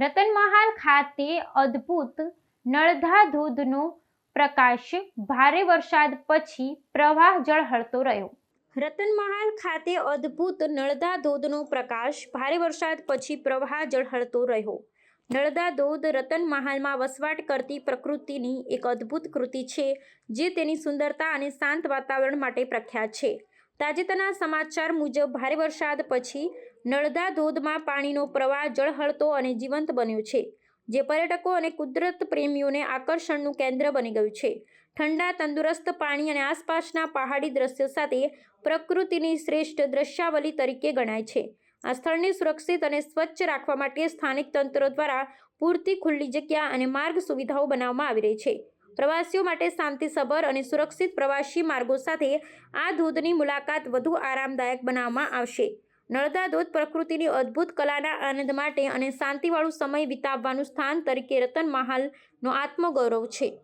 રતનમહાલ ખાતે અદ્ભુત નળધા ધોધનો પ્રકાશ ભારે વરસાદ પછી પ્રવાહ ઝળહળતો રહ્યો. રતનમહાલ ખાતે અદ્ભુત નળધા ધોધનો પ્રકાશ ભારે વરસાદ પછી પ્રવાહ ઝળહળતો રહ્યો. નળધા ધોધ રતનમહાલમાં વસવાટ કરતી પ્રકૃતિની એક અદ્ભુત કૃતિ છે, જે તેની સુંદરતા અને શાંત વાતાવરણ માટે પ્રખ્યાત છે. તાજેતરના સમાચાર મુજબ, ભારે વરસાદ પછી નળધા ધોધમાં પાણીનો પ્રવાહ જળહળતો અને જીવંત બન્યો છે, જે પર્યટકો અને કુદરત પ્રેમીઓને આકર્ષણનું કેન્દ્ર બની ગયું છે. ઠંડા, તંદુરસ્ત પાણી અને આસપાસના પહાડી દ્રશ્યો સાથે પ્રકૃતિની શ્રેષ્ઠ દ્રશ્યાવલી તરીકે ગણાય છે. આ સ્થળને સુરક્ષિત અને સ્વચ્છ રાખવા માટે સ્થાનિક તંત્ર દ્વારા પૂરતી ખુલ્લી જગ્યા અને માર્ગ સુવિધાઓ બનાવવામાં આવી રહી છે. પ્રવાસીઓ માટે શાંતિસભર અને સુરક્ષિત પ્રવાસી માર્ગો સાથે આ ધોધની મુલાકાત વધુ આરામદાયક બનાવવામાં આવશે. નળદા ધોધ પ્રકૃતિની અદ્ભુત કલાના આનંદ માટે અને શાંતિવાળું સમય વિતાવવાનું સ્થાન તરીકે રતન મહાલનો આત્મગૌરવ છે.